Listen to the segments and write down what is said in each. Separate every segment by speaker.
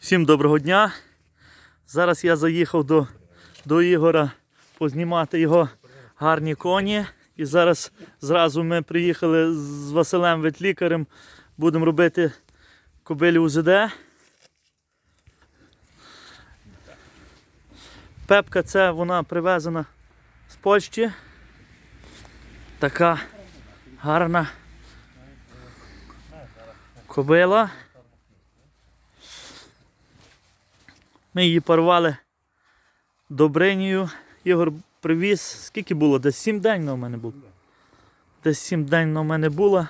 Speaker 1: Всім доброго дня. Зараз я заїхав до, до Ігора познімати його гарні коні. І зараз зразу ми приїхали з Василем ветлікарем. Будемо робити кобилі УЗД. Пепка це вона привезена з Польщі. Така гарна кобила. Ми її парували добринію. Ігор привіз. Скільки було? Десь 7 день на мене було. Десь 7 день на мене було.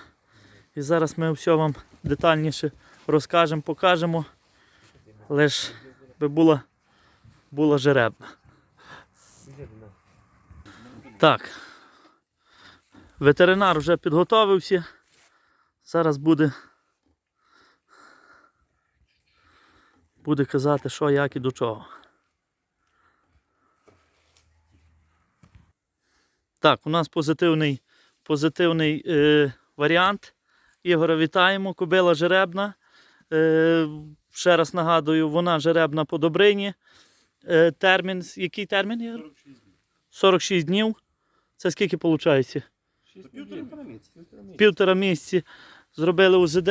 Speaker 1: І зараз ми все вам детальніше розкажемо, покажемо. Лиш би була, була жеребна. Так. Ветеринар вже підготовився. Зараз буде. Буде казати, що, як і до чого. Так, у нас позитивний, позитивний е, варіант. Ігора вітаємо. Кобила жеребна. Е, ще раз нагадую, вона жеребна по добрині. Е, термін, який термін? Ігор? 46 днів. Це скільки виходить? Півтора місяці. Зробили УЗД.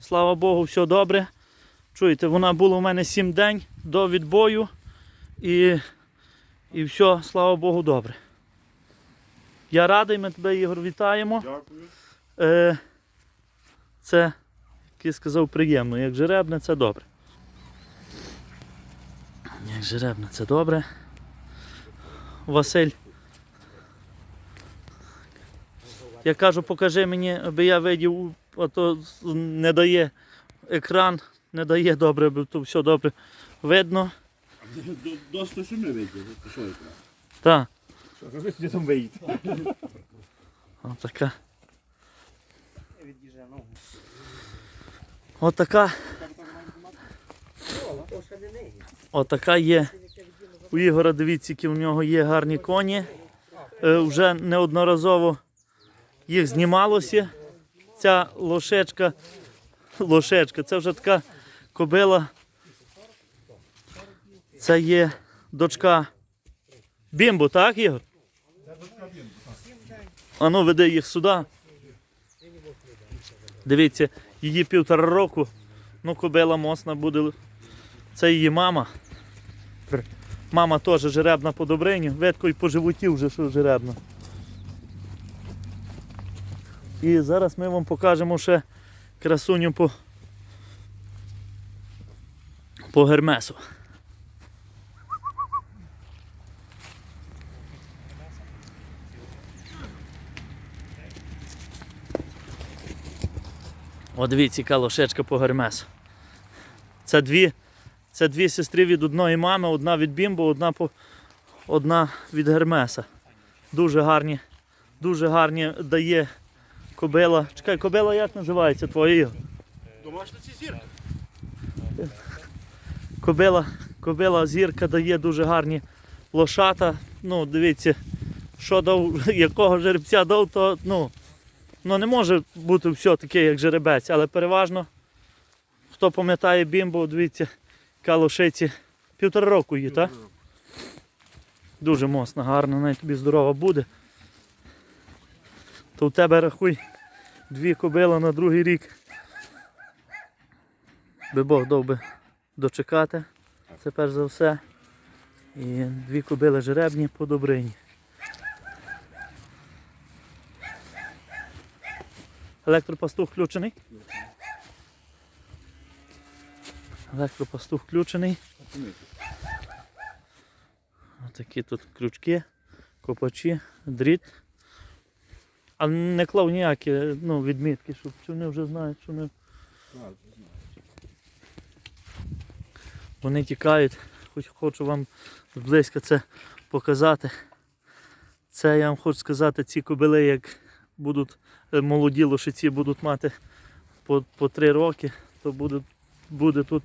Speaker 1: Слава Богу, все добре. Чуєте, вона була у мене 7 день до відбою. І, і все, слава Богу, добре. Я радий, ми тебе, Ігор, вітаємо.
Speaker 2: Дякую.
Speaker 1: Е, це, як я сказав, приємно. Як жеребне, це добре. Як жеребне, це добре. Василь. Я кажу, покажи мені, аби я видів, а то не дає екран, не дає добре, аби то все добре видно.
Speaker 2: Досить, що ми вийдемо. Що якраз?
Speaker 1: Так,
Speaker 2: Що, кажи, де там вийти?
Speaker 1: отака. Отака. Отака є. У Ігора, дивіться, які в нього є гарні коні. Е, вже неодноразово їх знімалося. Ця лошечка, лошечка, це вже така кобила. Це є дочка Бімбо, так, Ігор? А ну веди їх сюди. Дивіться, її півтора року. Ну, кобила мосна буде. Це її мама. Мама теж жеребна по добрині. Ветко і по животі вже що жеребна. І зараз ми вам покажемо ще красуню по, по гермесу. О, дивіться, яка лошечка по гермесу. Це дві, це дві сестри від одної мами, одна від Бімбо, одна, по, одна від Гермеса. Дуже гарні, дуже гарні дає кобила. Чекай, кобила як називається твоя?
Speaker 2: Домашня зірка.
Speaker 1: Кобила, кобила зірка дає дуже гарні лошата. Ну, дивіться, що дав, якого жеребця дав, то ну, ну не може бути все таке, як жеребець, але переважно, хто пам'ятає бімбо, дивіться, яка лошиці півтора року її, так? Дуже моцна, гарна, навіть тобі здорова буде. То в тебе рахуй дві кобили на другий рік. Би Бог дав би дочекати. Це перш за все. І дві кобили жеребні по добрині. Електропастух включений. Електропастух включений. Отакі тут крючки, копачі, дріт. А не клав ніякі ну, відмітки, щоб вони вже знають, що ми. Вони тікають, хоч хочу вам зблизька це показати. Це я вам хочу сказати, ці кобили, як будуть е, молоді лошиці будуть мати по, по 3 роки, то буде, буде тут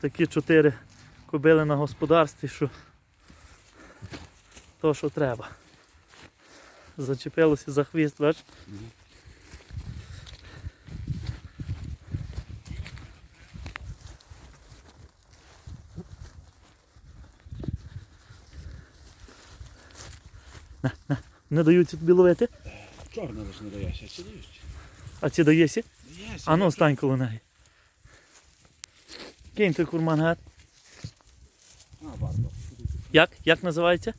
Speaker 1: такі чотири кобили на господарстві, що то, що треба. Зачепилося за хвіст, бач? Не даються тобі ловити?
Speaker 2: Чорна лиш не даєш, а чи даєш?
Speaker 1: А ці даєшся?
Speaker 2: Даєш.
Speaker 1: А ну стань коло неї. Кинь той курман гад.
Speaker 2: А, Барбара.
Speaker 1: Як? Як називається?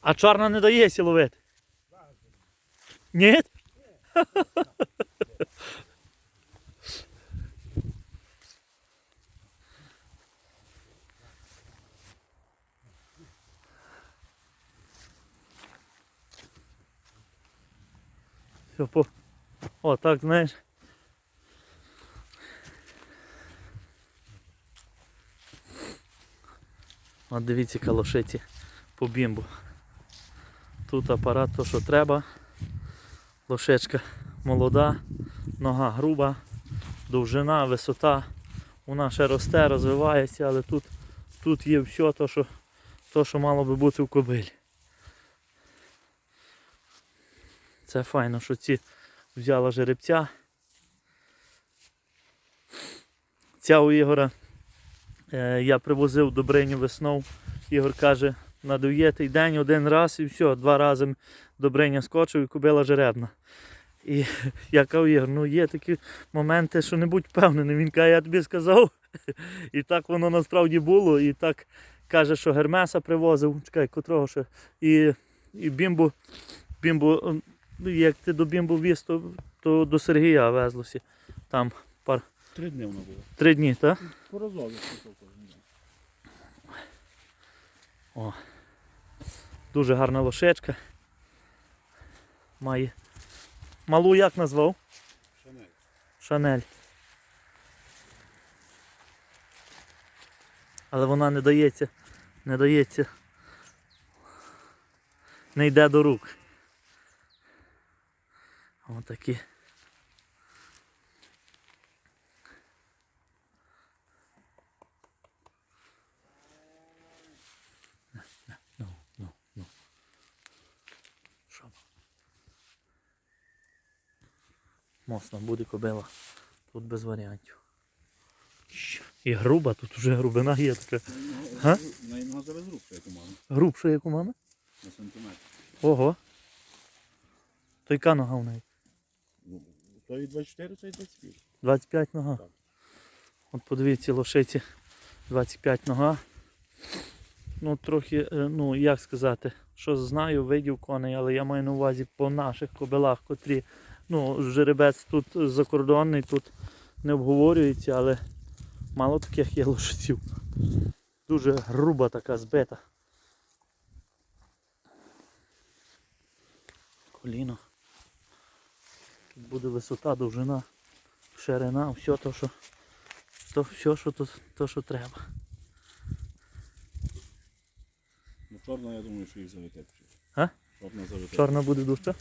Speaker 1: А чорна не дається ловити? Ні? По... О, так, знаєш. От дивіться калошиці по бімбу. Тут апарат то, що треба. Лошечка молода, нога груба, довжина, висота. Вона ще росте, розвивається, але тут, тут є все, то що, то, що мало би бути в кобилі. Це файно, що ці взяла жеребця. Ця у Ігора Е, я привозив Добриню весною. Ігор каже, на дев'ятий день один раз і все, два рази Добриня скочив і кубила жеребна. І я кажу, Ігор, ну є такі моменти, що не будь впевнений. Він каже, я тобі сказав. І так воно насправді було. І так каже, що Гермеса привозив, чекай, котрого ще. І, і бімбу, бімбу, як ти до бімбу віз, то, то до Сергія везлося. Там пар.
Speaker 2: Три дні вона була.
Speaker 1: три дні, так?
Speaker 2: По розові скільки.
Speaker 1: Дуже гарна лошечка. Має. Малу як назвав?
Speaker 2: Шанель.
Speaker 1: Шанель. Але вона не дається, не дається. Не йде до рук. Отакі. Ну, ну, ну. Що? Моцно буде кобила. Тут без варіантів. І груба, тут вже грубина є така. Га?
Speaker 2: На нього зараз рук, як у мами.
Speaker 1: Грубша, як у мами?
Speaker 2: На сантиметр.
Speaker 1: Ого. То яка нога в неї?
Speaker 2: То і 24, то і 25.
Speaker 1: 25 нога.
Speaker 2: Так.
Speaker 1: От подивіться, лошиці 25 нога. Ну, трохи, е, ну як сказати, що знаю, видів коней, але я маю на увазі по наших кобилах, котрі, ну, жеребець тут закордонний, тут не обговорюється, але мало таких є лошиців. Дуже груба така збита. Коліно. Буде висота, довжина, ширина, все то, що, то, все, що, то, то, що треба.
Speaker 2: Ну, чорна, я думаю, що їх заведе.
Speaker 1: А?
Speaker 2: Чорна заведе.
Speaker 1: Чорна буде дужча?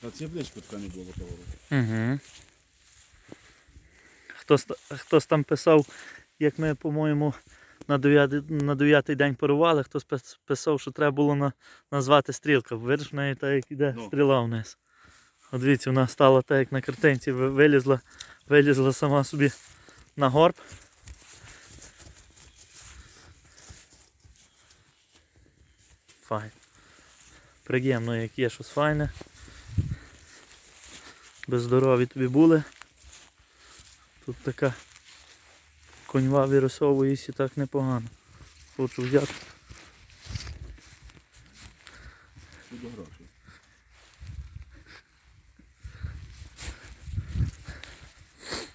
Speaker 2: Та це близько така не було того.
Speaker 1: Угу. Хтось, хтось там писав, як ми, по-моєму, на 9, на 9 день парували, хтось писав, що треба було на, назвати стрілка. Видиш, в неї так як іде
Speaker 2: Ну.
Speaker 1: стріла вниз. От дивіться, вона стала так, як на картинці, вилізла, вилізла сама собі на горб. Файн. Приємно, як є щось файне. Без здорові тобі були. Тут така коньва вирисовується так непогано. Хочу взяти.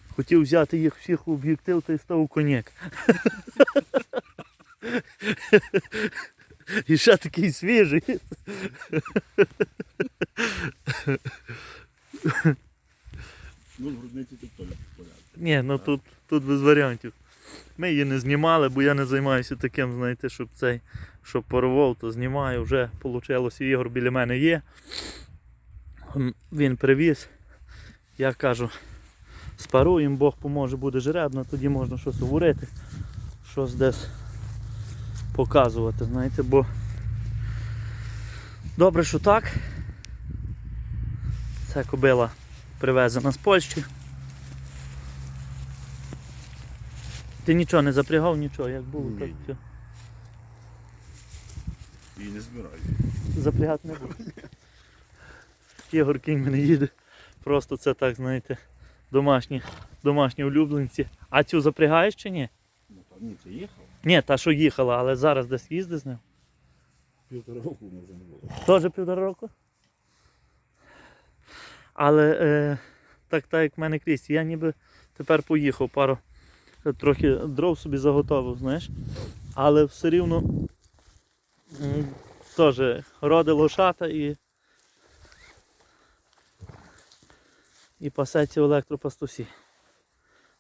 Speaker 1: Хотів взяти їх всіх у об'єктив та й став коньяк. І ще такий свіжий.
Speaker 2: Ну, в грудниці тут теж порядок.
Speaker 1: Ні, ну тут, тут без варіантів. Ми її не знімали, бо я не займаюся таким, знаєте, щоб цей, щоб порвав, то знімаю, вже вийшло, Ігор біля мене є. Він привіз. Я кажу, спаруємо, Бог поможе, буде жеребна, тоді можна щось говорити, щось десь показувати, знаєте, бо добре, що так. Це кобила привезена з Польщі. Ти нічого не запрягав, нічого, як було,
Speaker 2: Ні,
Speaker 1: так все.
Speaker 2: І не збираю.
Speaker 1: Запрягати не буду. Ігор кінь мене їде. Просто це так, знаєте, домашні, домашні улюбленці. А цю запрягаєш чи ні?
Speaker 2: Ну та ні, це їхав.
Speaker 1: Ні, та що їхала, але зараз десь їздить з ним.
Speaker 2: Півтора року вже не було.
Speaker 1: Теж півтора року. Але е, так, так як в мене крізь, я ніби тепер поїхав пару трохи дров собі заготовив, знаєш. Але все рівно теж роди лошата і. І пасеться електропастусі.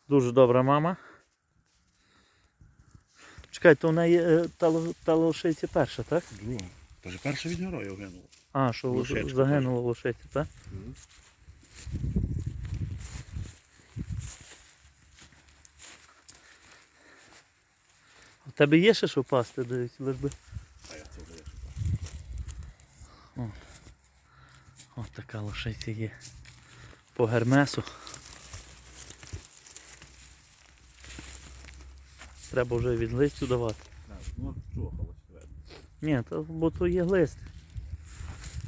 Speaker 1: Дуже добра мама. Чекай, то в неї е, та, та лошиця перша, так?
Speaker 2: Друга. Та ж перша від героя гинула.
Speaker 1: А, що
Speaker 2: Лошечка
Speaker 1: загинула лошиця, так? У тебе є ще що пасти, дивись, лиш би.
Speaker 2: А я це вже як
Speaker 1: Ось така лошиця є. По гермесу. Треба вже від листю давати.
Speaker 2: Ну чухалось видно.
Speaker 1: Ні, то, бо то є лист.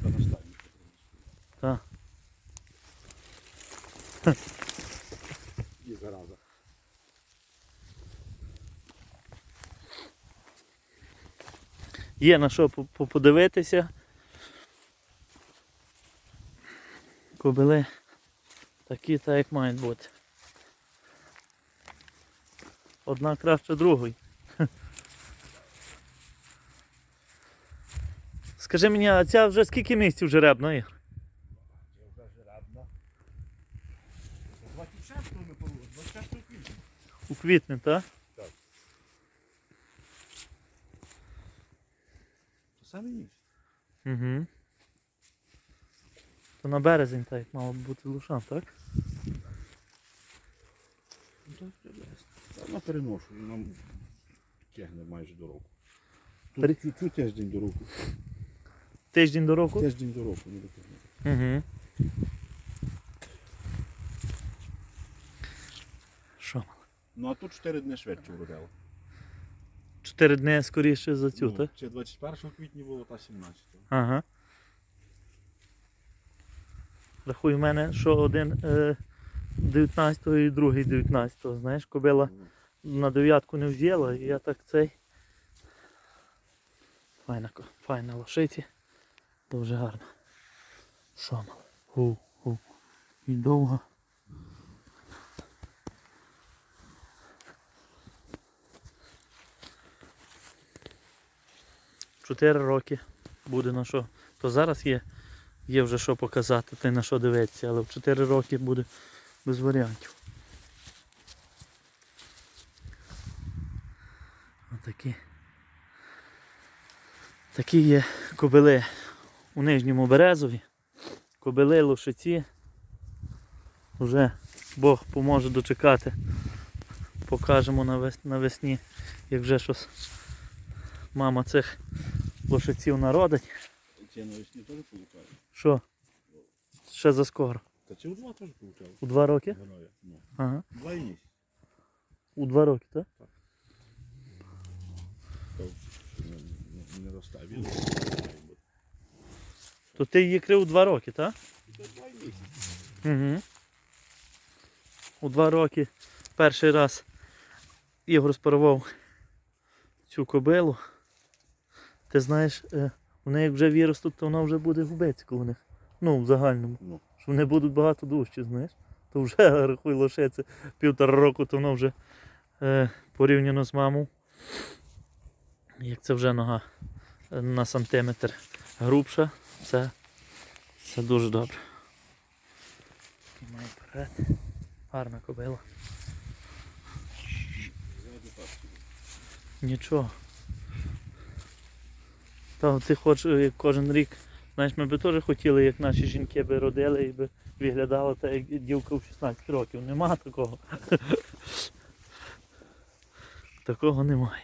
Speaker 2: Та на стані.
Speaker 1: Так.
Speaker 2: І зараза.
Speaker 1: Є на що по- по- подивитися. Кобили такі, так як мають бути. Одна краще другої. Скажи мені, а ця вже скільки місяців жеребна? Ігор?
Speaker 2: Я вже жеребна. 26 ми порушили, 26.
Speaker 1: У квітні, так?
Speaker 2: Це саме ніж.
Speaker 1: Угу. То на березень так мало б бути лушан, так?
Speaker 2: Ну. Та вона переношу, нам тягне майже до року.
Speaker 1: Пере-
Speaker 2: Тут чуть-чуть тиждень до року.
Speaker 1: Тиждень до року?
Speaker 2: Тиждень до року не дотягне.
Speaker 1: Угу. Що?
Speaker 2: Ну а тут 4 дні швидше вродило.
Speaker 1: Чотири дні скоріше за цю,
Speaker 2: Ну,
Speaker 1: так?
Speaker 2: Це 21 квітня було, та 17.
Speaker 1: Ага. Рахуй в мене, що один е, 19-го і другий 19-го. Знаєш, кобила на дев'ятку не взяла, і я так цей. Файна, файна лошиці. Дуже гарно. Що мало? Гу, гу. І довго. Чотири роки буде на що. То зараз є, є вже що показати, та й на що дивитися, але в 4 роки буде без варіантів. Отакі. Такі є кобили у нижньому березові. Кобили лошиці. Вже Бог поможе дочекати. Покажемо навесні, як вже щось мама цих лошиців народить.
Speaker 2: Це навесні теж получає.
Speaker 1: Що? Ще за скоро.
Speaker 2: Та це у два теж получав.
Speaker 1: У два роки?
Speaker 2: Героя. Ну,
Speaker 1: Ага.
Speaker 2: два і місяць.
Speaker 1: У два роки, так?
Speaker 2: То, не, не, не. Він.
Speaker 1: То ти її крив у два роки, так?
Speaker 2: Два і місяць.
Speaker 1: Угу. У два роки перший раз Ігор спарував цю кобилу. Ти знаєш, е, вони як вже виростуть, то вона вже буде губецька у них. Ну, в загальному.
Speaker 2: Ну.
Speaker 1: Що вони будуть багато дужчі, знаєш. То вже рахуй лошице півтора року, то воно вже е, порівняно з мамою. Як це вже нога е, на сантиметр грубша, це, це дуже добре. Має вперед. Гарна кобила. Нічого. Та ти хочеш як кожен рік. Знаєш, ми би теж хотіли, як наші жінки би родили і би виглядала так, як дівка в 16 років. Нема такого. Такого немає.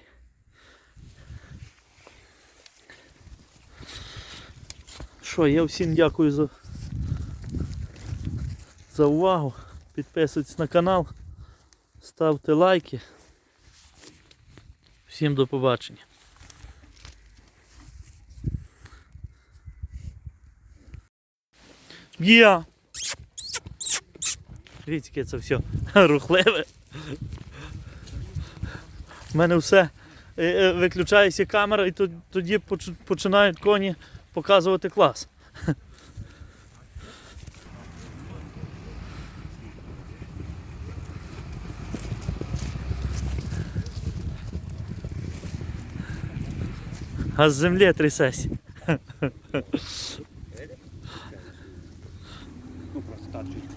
Speaker 1: Що, я всім дякую за, за увагу. Підписуйтесь на канал, ставте лайки. Всім до побачення. Є! Дивіться, яке це все рухливе. У мене все. Е, е, Виключається камера і тоді починають коні показувати клас. А з землі трясеся. Not too